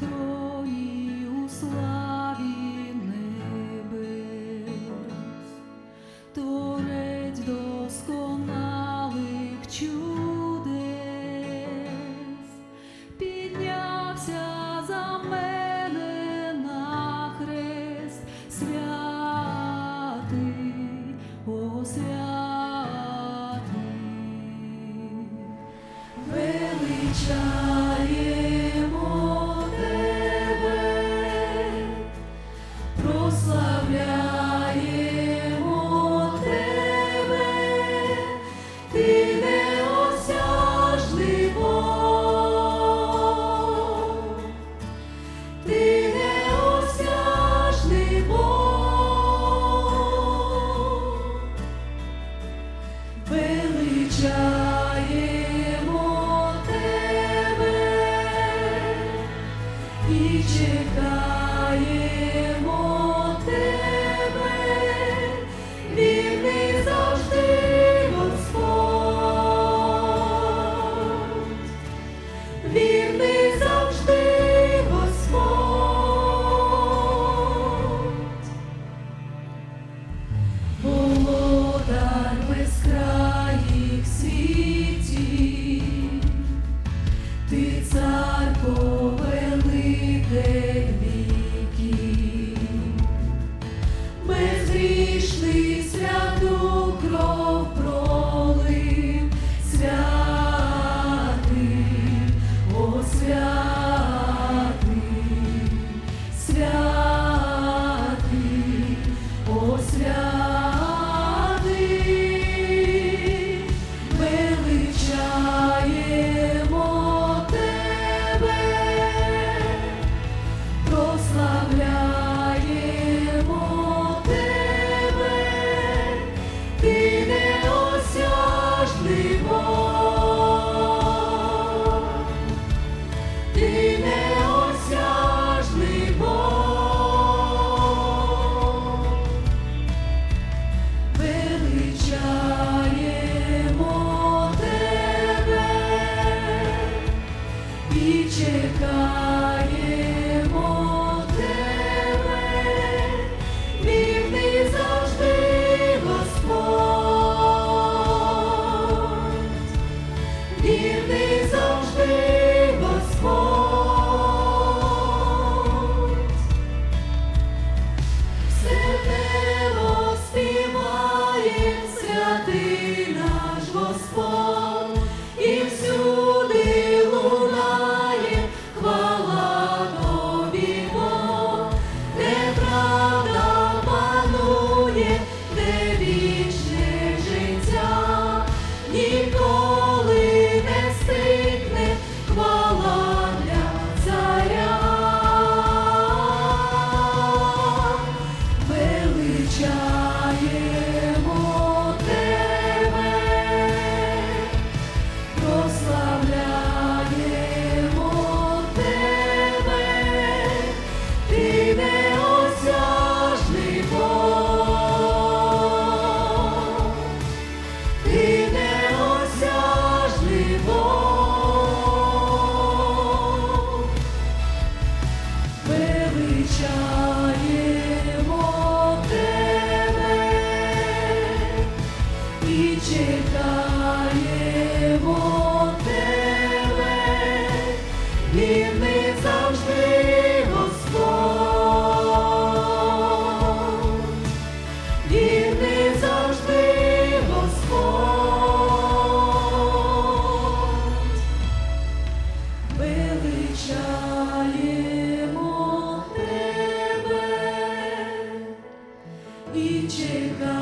троні у славі небес, творець досконалих чудес, піднявся за мене хрест святий, о святий. Величай. свят. ти наш Господь. завжди Господь, завжди Господь, величаємо і чекаємо.